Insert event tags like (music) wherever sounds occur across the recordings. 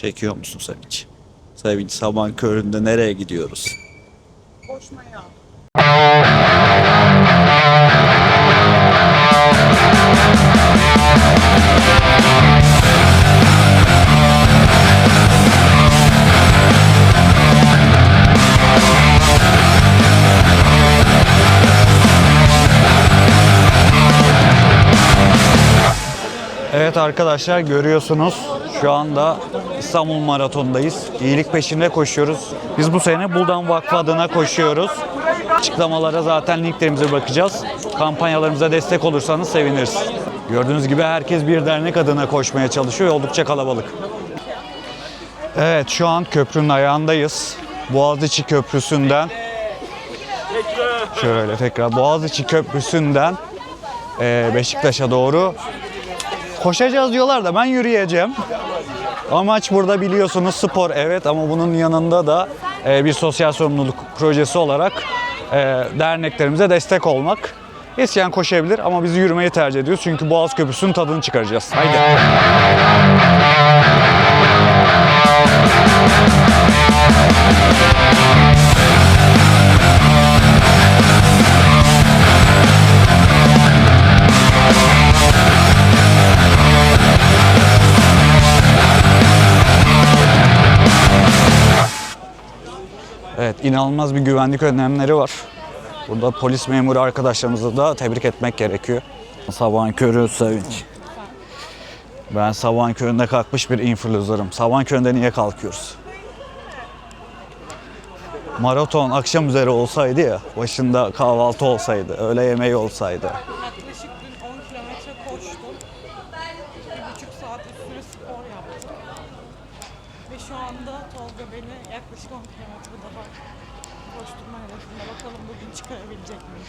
Çekiyor musun sen hiç? Sevinç sabah köründe nereye gidiyoruz? Koşmaya. Evet arkadaşlar görüyorsunuz şu anda İstanbul Maratonu'ndayız. İyilik peşinde koşuyoruz. Biz bu sene Buldan Vakfı adına koşuyoruz. Açıklamalara zaten linklerimize bakacağız. Kampanyalarımıza destek olursanız seviniriz. Gördüğünüz gibi herkes bir dernek adına koşmaya çalışıyor. Oldukça kalabalık. Evet şu an köprünün ayağındayız. Boğaziçi Köprüsü'nden şöyle tekrar Boğaziçi Köprüsü'nden Beşiktaş'a doğru Koşacağız diyorlar da ben yürüyeceğim. Amaç burada biliyorsunuz spor evet ama bunun yanında da e, bir sosyal sorumluluk projesi olarak e, derneklerimize destek olmak. İsteyen koşabilir ama biz yürümeyi tercih ediyoruz çünkü Boğaz Köprüsü'nün tadını çıkaracağız. Haydi. İnanılmaz bir güvenlik önlemleri var. Burada polis memuru arkadaşlarımızı da tebrik etmek gerekiyor. Sabahın körü sevinç. Ben sabahın köründe kalkmış bir influencer'ım. Sabahın köründe niye kalkıyoruz? Maraton akşam üzeri olsaydı ya, başında kahvaltı olsaydı, öğle yemeği olsaydı. Yaklaşık dün 10 kilometre koştum. Bir buçuk saat üstüne spor yaptım. Ve şu anda Tolga beni yaklaşık 10 kilometre daha koşturma hedefinde. Bakalım bugün çıkarabilecek miyim?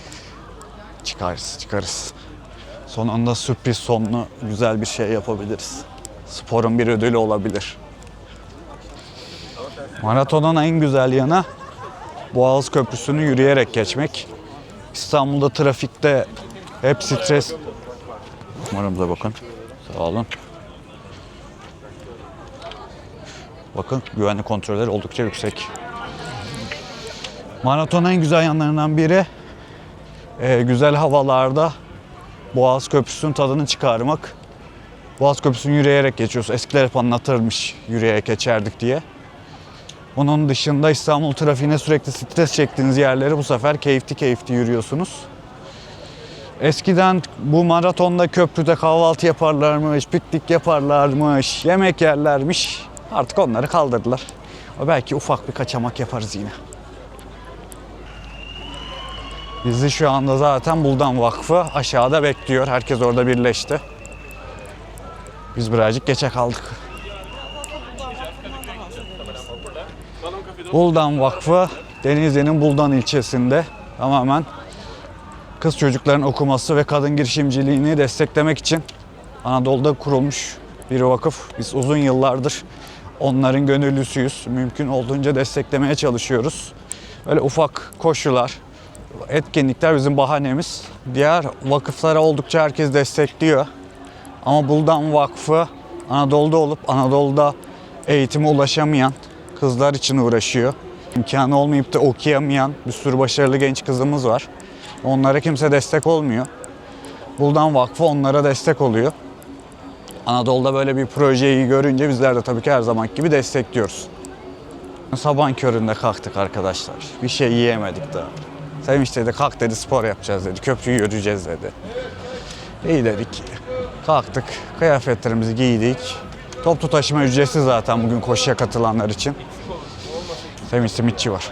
Çıkarız, çıkarız. Son anda sürpriz sonlu güzel bir şey yapabiliriz. Sporun bir ödülü olabilir. Maratonun en güzel yanı Boğaz Köprüsü'nü yürüyerek geçmek. İstanbul'da trafikte hep stres. Numaramıza bakın. Sağ olun. Bakın güvenlik kontrolleri oldukça yüksek. Maratonun en güzel yanlarından biri e, güzel havalarda Boğaz Köprüsü'nün tadını çıkarmak. Boğaz Köprüsü'nü yürüyerek geçiyoruz. Eskiler hep anlatırmış yürüyerek geçerdik diye. Onun dışında İstanbul trafiğine sürekli stres çektiğiniz yerleri bu sefer keyifli keyifli yürüyorsunuz. Eskiden bu maratonda köprüde kahvaltı yaparlarmış, piknik yaparlarmış, yemek yerlermiş. Artık onları kaldırdılar. Belki ufak bir kaçamak yaparız yine. Bizi şu anda zaten Buldan Vakfı aşağıda bekliyor. Herkes orada birleşti. Biz birazcık geçe kaldık. Buldan Vakfı Denizli'nin Buldan ilçesinde tamamen kız çocukların okuması ve kadın girişimciliğini desteklemek için Anadolu'da kurulmuş bir vakıf. Biz uzun yıllardır onların gönüllüsüyüz. Mümkün olduğunca desteklemeye çalışıyoruz. Böyle ufak koşular, etkinlikler bizim bahanemiz. Diğer vakıflara oldukça herkes destekliyor. Ama Buldan Vakfı Anadolu'da olup Anadolu'da eğitime ulaşamayan kızlar için uğraşıyor. İmkanı olmayıp da okuyamayan bir sürü başarılı genç kızımız var. Onlara kimse destek olmuyor. Buldan Vakfı onlara destek oluyor. Anadolu'da böyle bir projeyi görünce bizler de tabii ki her zaman gibi destekliyoruz. Sabah köründe kalktık arkadaşlar. Bir şey yiyemedik daha. Sevinç dedi kalk dedi spor yapacağız dedi. Köprüyü yürüyeceğiz dedi. İyi dedik. Kalktık. Kıyafetlerimizi giydik. Toplu taşıma ücretsiz zaten bugün koşuya katılanlar için. Sevinç simitçi var.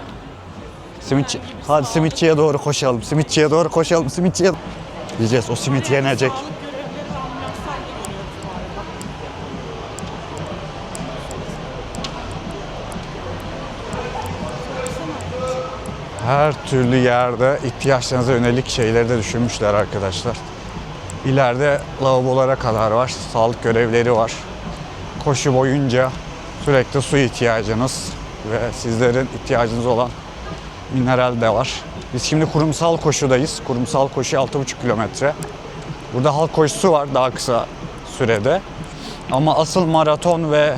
Simitçi. Hadi simitçiye doğru koşalım. Simitçiye doğru koşalım. Simitçiye Diyeceğiz o simit yenecek. Her türlü yerde ihtiyaçlarınıza yönelik şeyleri de düşünmüşler arkadaşlar. İleride lavabolara kadar var, sağlık görevleri var. Koşu boyunca sürekli su ihtiyacınız ve sizlerin ihtiyacınız olan mineral de var. Biz şimdi kurumsal koşudayız. Kurumsal koşu 6,5 kilometre. Burada halk koşusu var daha kısa sürede. Ama asıl maraton ve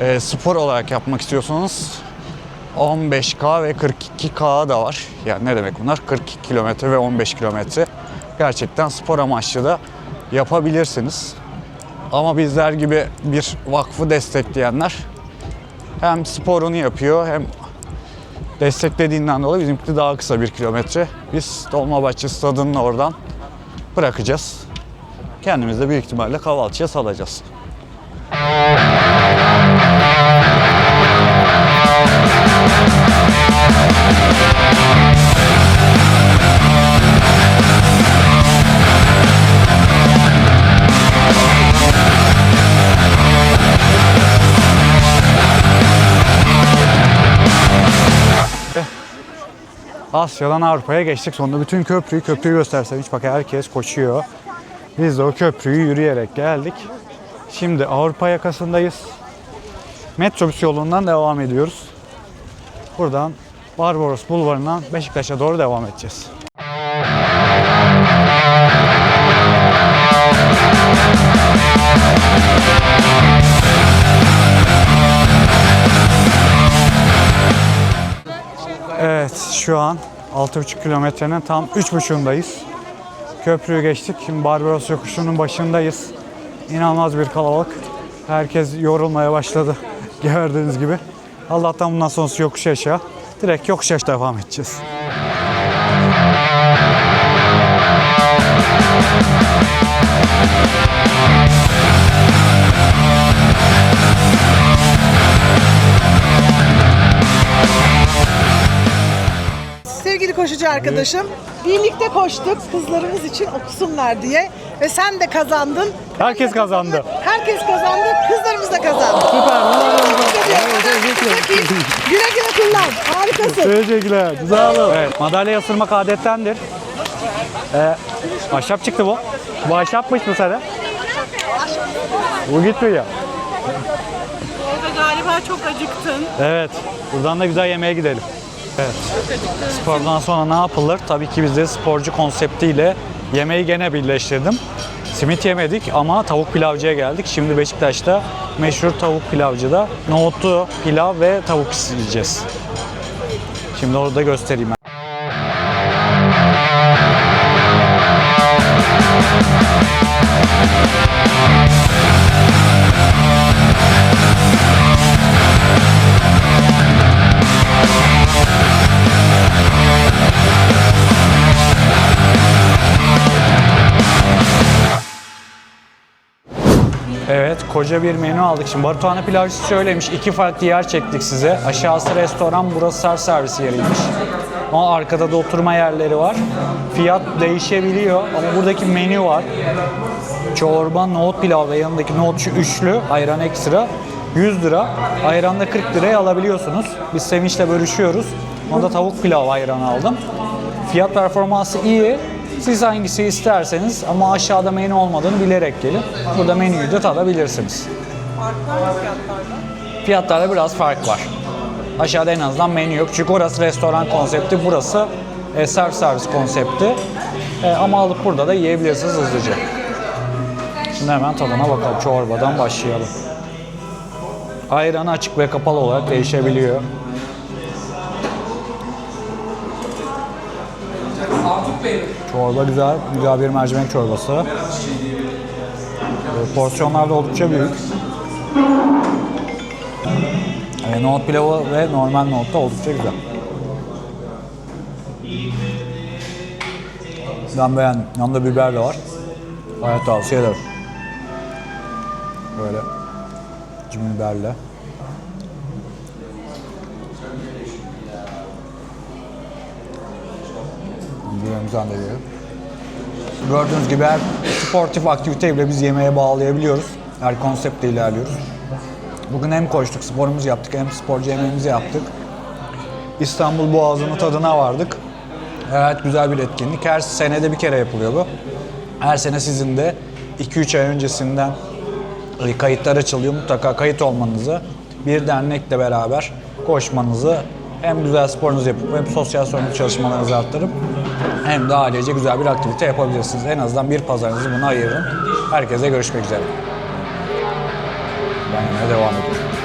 e, spor olarak yapmak istiyorsanız 15K ve 42K da var. Yani ne demek bunlar? 42 kilometre ve 15 kilometre. Gerçekten spor amaçlı da yapabilirsiniz. Ama bizler gibi bir vakfı destekleyenler hem sporunu yapıyor hem desteklediğinden dolayı bizimki daha kısa bir kilometre. Biz Dolmabahçe stadının oradan bırakacağız. Kendimiz de büyük ihtimalle kahvaltıya salacağız. Asya'dan Avrupa'ya geçtik. Sonunda bütün köprüyü, köprüyü göstersem hiç bak herkes koşuyor. Biz de o köprüyü yürüyerek geldik. Şimdi Avrupa yakasındayız. Metrobüs yolundan devam ediyoruz. Buradan Barbaros Bulvarı'ndan Beşiktaş'a doğru devam edeceğiz. Evet şu an 6,5 kilometrenin tam 3,5'undayız. Köprüyü geçtik. Şimdi Barbaros yokuşunun başındayız. İnanılmaz bir kalabalık. Herkes yorulmaya başladı (laughs) gördüğünüz gibi. Allah'tan bundan sonrası yokuş aşağı. Direkt yokuş aşağı devam edeceğiz. Koşucu arkadaşım, birlikte koştuk kızlarımız için okusunlar diye ve sen de kazandın. Herkes kazandı. Herkes kazandı, kızlarımız da kazandı. Süper. Güle güle kullan, harikasın. Teşekkürler. Sağ olun. Evet, madalya ısırmak adettendir. Ee, ahşap çıktı bu. Bu ahşapmış bu sene. Bu gitmiyor. Tolga galiba çok acıktın. Evet. Buradan da güzel yemeğe gidelim. Evet. Spordan sonra ne yapılır? Tabii ki biz de sporcu konseptiyle yemeği gene birleştirdim. Simit yemedik ama tavuk pilavcıya geldik. Şimdi Beşiktaş'ta meşhur tavuk pilavcıda nohutlu pilav ve tavuk yiyeceğiz. Şimdi orada göstereyim. Evet, koca bir menü aldık. Şimdi Batuhan'a pilavcısı söylemiş. iki farklı yer çektik size. Aşağısı restoran, burası servis servis yeriymiş. Ama arkada da oturma yerleri var. Fiyat değişebiliyor ama buradaki menü var. Çorba, nohut pilav ve yanındaki nohut şu üçlü, ayran ekstra. 100 lira. Ayranda 40 liraya alabiliyorsunuz. Biz Sevinç'le bölüşüyoruz. Onda tavuk pilav ayranı aldım. Fiyat performansı iyi. Siz hangisi isterseniz ama aşağıda menü olmadığını bilerek gelin. Burada menüyü de tadabilirsiniz. Mı fiyatlarda? Fiyatlarda biraz fark var. Aşağıda en azından menü yok. Çünkü orası restoran konsepti, burası e, self servis konsepti. E, ama alıp burada da yiyebilirsiniz hızlıca. Şimdi hemen tadına bakalım. Çorbadan başlayalım. Ayranı açık ve kapalı olarak değişebiliyor. Çorba güzel, güzel bir mercimek çorbası. E, Porsiyonlar da oldukça büyük. E, nohut pilavı ve normal nohut da oldukça güzel. Ben beğendim. Yanında biber de var. Gayet tavsiye ederim. Böyle cim Biberimizi de yiyelim. Gördüğünüz gibi her sportif aktiviteyle biz yemeğe bağlayabiliyoruz. Her konseptle ilerliyoruz. Bugün hem koştuk, sporumuzu yaptık hem sporcu yemeğimizi yaptık. İstanbul Boğazı'nın tadına vardık. Evet güzel bir etkinlik. Her senede bir kere yapılıyor bu. Her sene sizin de 2-3 ay öncesinden e, kayıtlar açılıyor. Mutlaka kayıt olmanızı, bir dernekle beraber koşmanızı hem güzel sporunuzu yapıp hem sosyal sorumluluk çalışmalarınızı arttırıp hem de ailece güzel bir aktivite yapabilirsiniz. En azından bir pazarınızı buna ayırın. Herkese görüşmek üzere. Ben yine devam ediyorum.